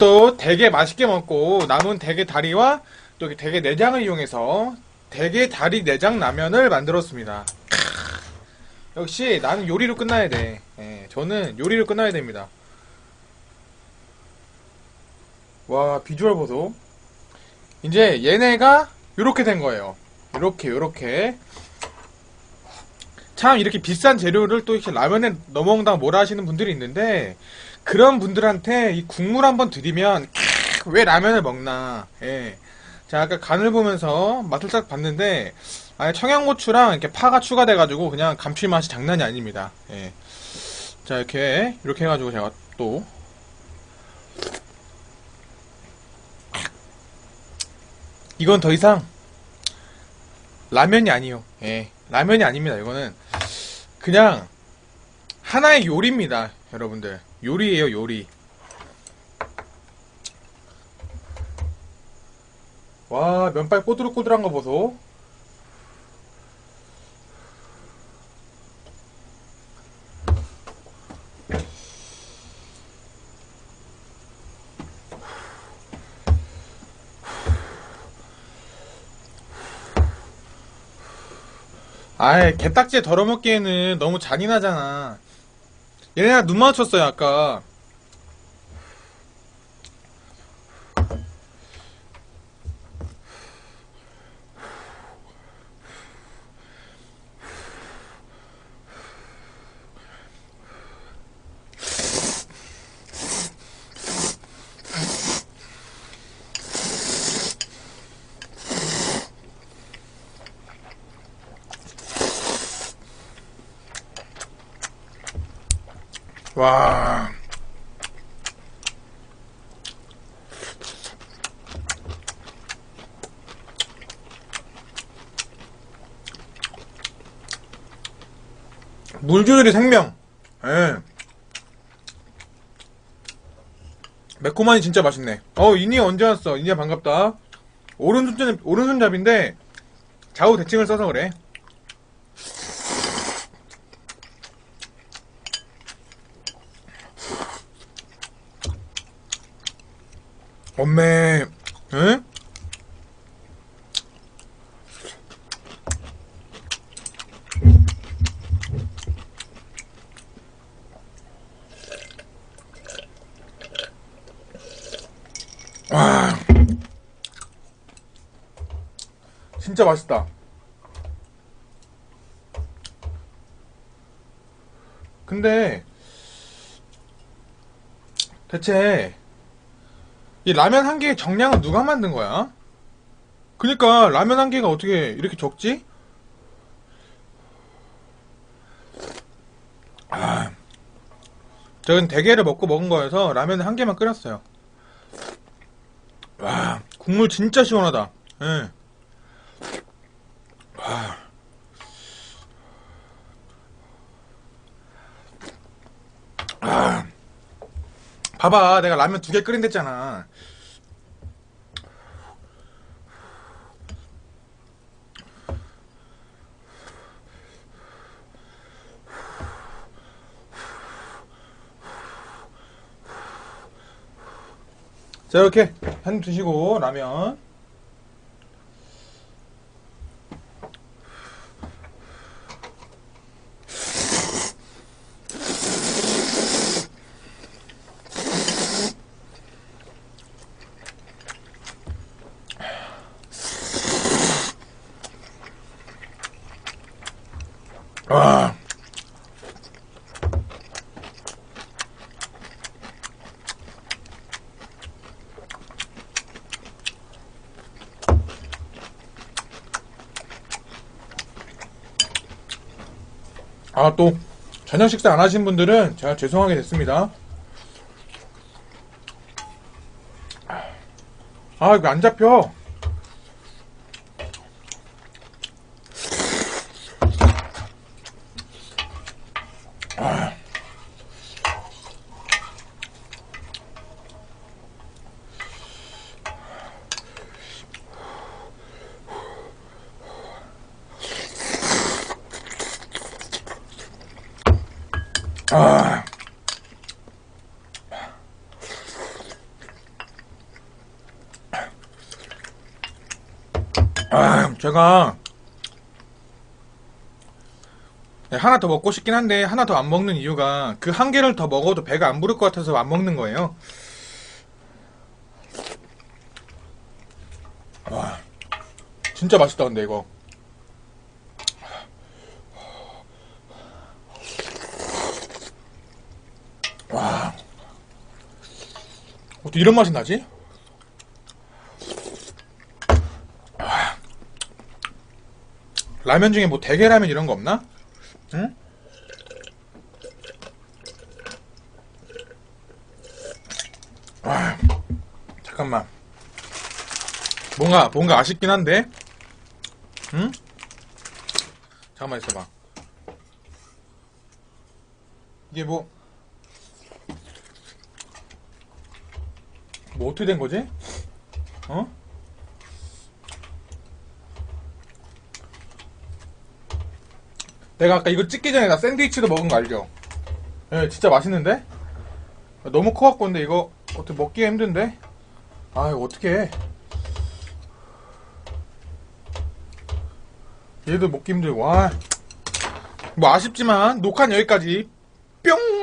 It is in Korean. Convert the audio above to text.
또 대게 맛있게 먹고 남은 대게 다리와 또 이렇게 대게 내장을 이용해서 대게 다리 내장 라면을 만들었습니다. 역시 나는 요리로 끝나야 돼. 예, 저는 요리로 끝나야 됩니다. 와 비주얼 보소. 이제 얘네가 요렇게 된 거예요. 요렇게 요렇게. 참 이렇게 비싼 재료를 또 이렇게 라면에 넣어 먹는다고 뭐라 하시는 분들이 있는데 그런 분들한테 이 국물 한번 드리면 캬, 왜 라면을 먹나 예. 자 아까 간을 보면서 맛을 딱 봤는데 아예 청양고추랑 이렇게 파가 추가돼가지고 그냥 감칠맛이 장난이 아닙니다 예. 자 이렇게 이렇게 해가지고 제가 또 이건 더 이상 라면이 아니요 예. 라면이 아닙니다 이거는 그냥 하나의 요리입니다 여러분들. 요리예요 요리. 와 면발 꼬들꼬들한 거 보소 아이 개딱지에 덜어먹기에는 너무 잔인하잖아. 얘네가 눈 마주쳤어요 아까 와. 물주들이 생명. 예. 매콤하니 진짜 맛있네. 어 이니 언제 왔어? 이니야 반갑다. 오른손잡 오른손잡인데 좌우 대칭을 써서 그래 엄매 응? 와 진짜 맛있다 근데 대체 이 라면 한 개의 정량은 누가 만든 거야? 그니까 라면 한 개가 어떻게 이렇게 적지? 아, 저는 대게를 먹고 먹은 거여서 라면 한 개만 끓였어요. 와, 국물 진짜 시원하다. 예. 와. 아. 봐봐, 내가 라면 두 개 끓인댔잖아. 자, 이렇게 한 드시고 라면. 와. 아, 또, 저녁 식사 안 하신 분들은 제가 죄송하게 됐습니다. 아, 이거 안 잡혀. 아. 아, 제가 네, 하나 더 먹고 싶긴 한데 하나 더 안 먹는 이유가 그 한 개를 더 먹어도 배가 안 부를 것 같아서 안 먹는 거예요. 와, 진짜 맛있다 근데 이거. 와, 어떻게 이런 맛이 나지? 라면 중에 뭐 대게라면 이런 거 없나? 응? 아, 잠깐만. 뭔가, 뭔가 아쉽긴 한데? 응? 잠깐만 있어봐. 이게 뭐, 뭐 어떻게 된 거지? 어? 내가 아까 이거 찍기 전에 나 샌드위치도 먹은 거 알죠? 예, 진짜 맛있는데? 너무 커갖고 근데 이거 어떻게 먹기가 힘든데? 아, 이거 어떻게 해? 얘도 먹기 힘들고, 와. 뭐 아쉽지만, 녹화는 여기까지. 뿅!